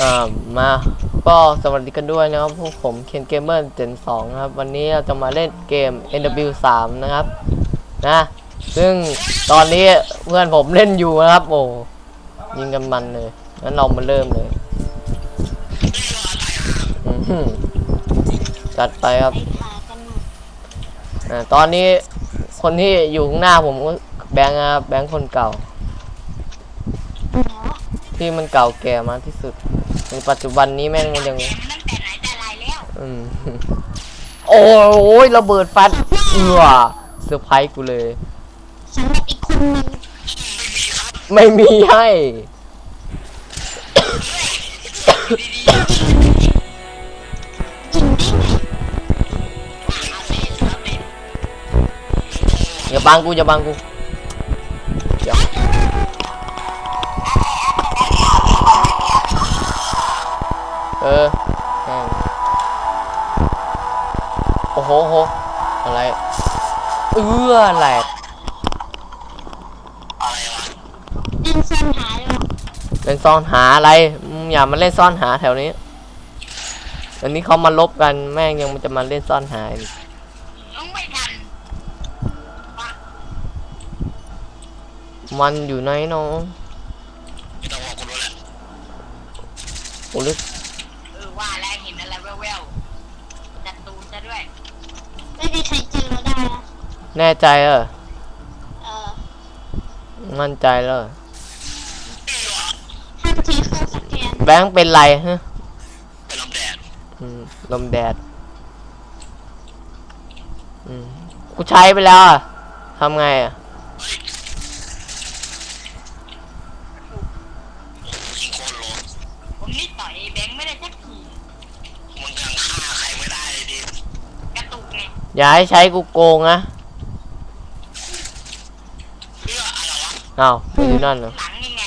อ่ามาก็สวัสดีกันด้วยนะครับพวกผมเคนเกมเมอร์เจนสองครับ วันนี้เราจะมาเล่นเกม NW 3 นะครับนะซึ่งตอนนี้เพื่อนผมเล่นอยู่นะครับ โอ้ยิงกันมันเลยงั้นเรามาเริ่มเลยจัดไปครับอ่าตอนนี้คนที่อยู่ข้างหน้าผมก็แบงค์นะครับแบงค์คนเก่า ที่มันเก่าแก่มากที่สุด ในปัจจุบันนี้แม่งมันยังเกมตั้งแต่ไหนแต่ไรแล้วอืม โอ้ยระเบิดฟันเอือเซอร์ไพรส์กูเลย สำหรับอีกคนหนึงไม่มีให้ ยิงได้ไหมอย่าบังกูอย่าบังกู เออแม่งโอ้โหโหอะไร เอื้อแหลกเล่นซ่อนหาเลยเหรอเล่นซ่อนหาอะไรอืมอย่ามาเล่นซ่อนหาแถวนี้อันนี้เขามาลบกันแม่งยังมันจะมาเล่นซ่อนหาอีกต้องไม่ทันมันอยู่ไหนเนาะไม่ต้องบอกกูรู้แหละโอ้ลึก เออว่าแล้วเห็นอะไรแว่วๆจัดตูซะด้วย ไม่มีใครเจอเราได้นะ แน่ใจเออเออมั่นใจเลยห้ามทีเข้าสแกนแบงค์เป็นไรฮะเป็นลมแดดอืมลมแดด อืมกูใช้ไปแล้วอะทำไงอะยิงโคตรโลผมนี่ต่อยแบงค์ไม่ได้สักทีมึงยังฆ่าใครไม่ได้เลยดิกระตุกไงอย่าให้ใช้กูโกงนะ เพื่อ อะไรวะอ้าวไปอยู่นั่นเหรอหลังยังไง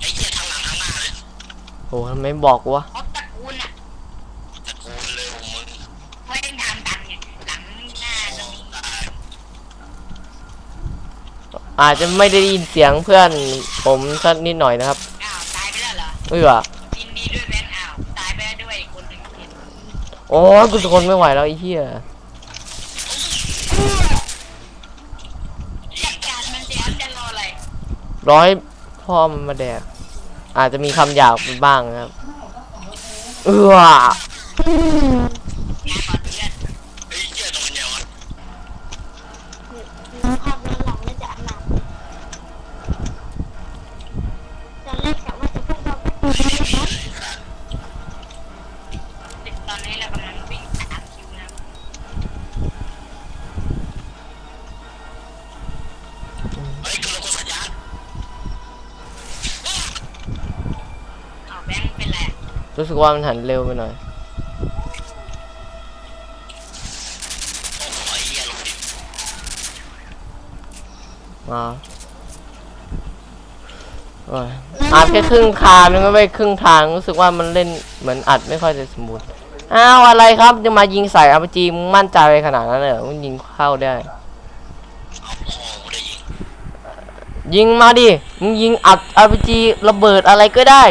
ไอ้เหี้ยทั้งหลังทั้งหน้าเลยโอ้ทำไมบอกกูวะเขาตระกูลอะตะโกนเลยของมึงเพราะเองทำกันไงหลังหน้าตรงนี้ตายอาจจะไม่ได้ยินเสียงเพื่อนผมสักนิดหน่อยนะครับอ้าวตายไปแล้วเหรอเอื้อยินดีด้วยแบงค์อ้าวตายไปแล้วด้วยอีกคนหนึ่งเห็นโอ้ยกูทนไม่ไหวแล้วไอ้เหี้ย จัดการมันเสียจะรออะไร ร้อยพ่อมันมาแดกอาจจะมีคำหยาบไปบ้างนะครับ เออภาพย้อนหลังแล้วจะอันหนักตอนแรกกะว่าจะพวกเรา รู้สึกว่ามันหันเร็วไปหน่อยมาโอ้ยอัดแค่ครึ่งทางนึงก็ไม่ครึ่งทางรู้สึกว่ามันเล่นเหมือนอัดไม่ค่อยจะสมบูรณ์อ้าวอะไรครับจะมายิงใส่อาร์จีมั่นใจขนาดนั้นเลยเหรอมึงยิงเข้าได้ยิงยิงมาดิมึงยิงอัดอาร์จีระเบิดอะไรก็ได้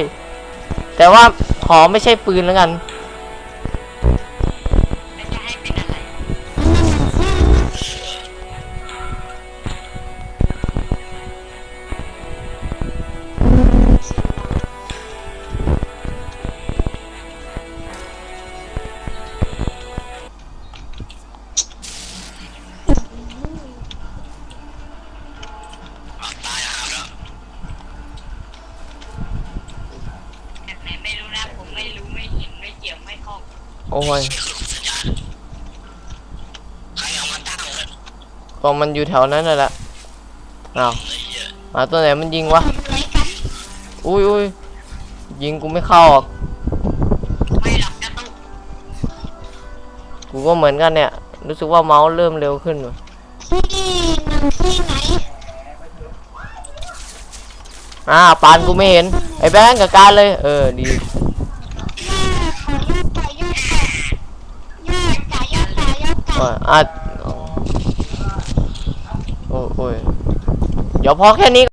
แต่ว่า ขอไม่ใช่ปืนแล้วกัน โอ้ยนี่คือสัญญาณใครเอามาตั้งเลยก็มันอยู่แถวนั้นน่ะแหละอ้าวไอ้เหี้ยมาตัวไหนมันยิงวะทำอะไรกันอุ้ยอุ้ยยิงกูไม่เข้าหรอกไม่หรอกกระตุกกูก็เหมือนกันเนี่ย รู้สึกว่าเมาส์เริ่มเร็วขึ้นว่ะที่หนึ่งที่ไหนอ่าปานกูไม่เห็น ไอ้แบงค์กับการเลย เออดี แม่ขอยอดจ่ายยอดจ่ายยอดจ่ายยอดจ่ายยอดจ่าย โอ้ยอะโอ้โอ้ยเดี๋ยวพอแค่นี้